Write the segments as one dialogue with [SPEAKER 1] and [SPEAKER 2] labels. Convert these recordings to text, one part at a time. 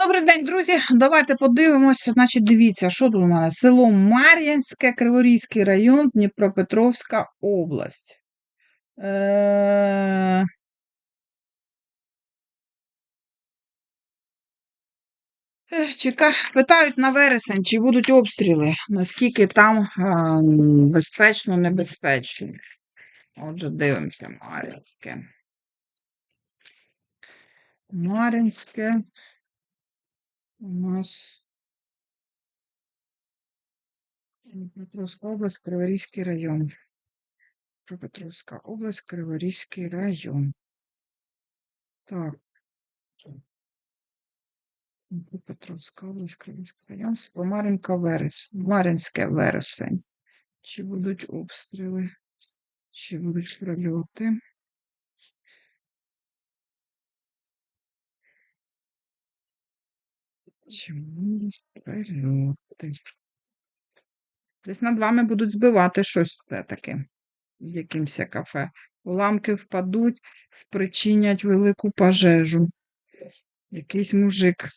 [SPEAKER 1] Добрий день, друзі. Давайте подивимося. Значить, дивіться, що тут у мене? Село Мар'янське, Криворізький район, Дніпропетровська область. Е... Чека... Питають на вересень, чи будуть обстріли, наскільки там а, безпечно, небезпечно. Отже, дивимося, Мар'янське. Мар'янське. У нас Дніпропетровська область, Криворізький район. Дніпропетровська область, Криворізький район. Так. Дніпропетровська область, Криворізький район. Помаренка вересень. Мар'їнське вересень. Чи будуть обстріли? Чи будуть прольоти? Чи будуть? Десь над вами будуть збивати щось все-таки в якимось кафе. Уламки впадуть, спричинять велику пожежу. Якийсь мужик.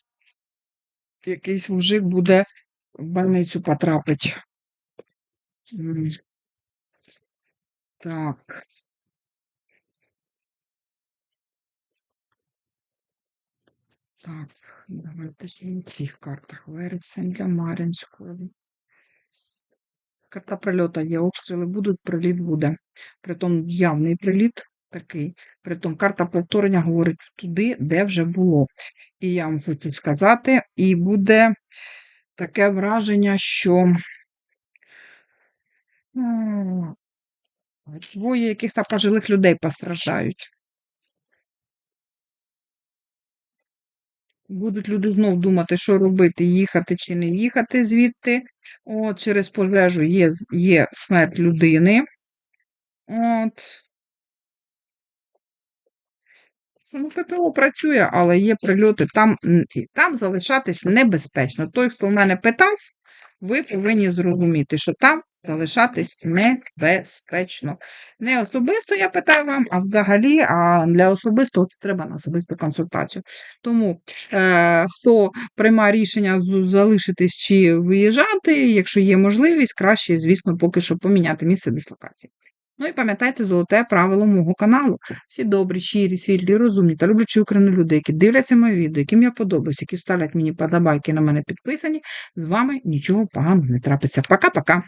[SPEAKER 1] Якийсь мужик буде в больницю потрапить. Так. Так, давайте на цих картах. Вересень для Мар'їнської. Карта прильота є, обстріли будуть, приліт буде. Притом явний приліт такий. Притом карта повторення говорить туди, де вже було. І я вам хочу сказати, і буде таке враження, що двоє яких-то пожилих людей постраждають. Будуть люди знов думати, що робити, їхати чи не їхати звідти. От, через пожежу є, є смерть людини. От. Ну, ППО працює, але є прильоти. Там, там залишатись небезпечно. Той, хто в мене питав, ви повинні зрозуміти, що там залишатись небезпечно. Не особисто я питаю вам, а взагалі, а для особистого це треба на особисту консультацію. Тому е, хто приймає рішення залишитись чи виїжджати, якщо є можливість, краще, звісно, поки що поміняти місце дислокації. Ну і пам'ятайте золоте правило мого каналу. Всі добрі, щирі, світлі, розумні та люблячі Україну люди, які дивляться моє відео, яким я подобаюсь, які ставлять мені подобайки на мене підписані, з вами нічого поганого не трапиться. Пока-пока!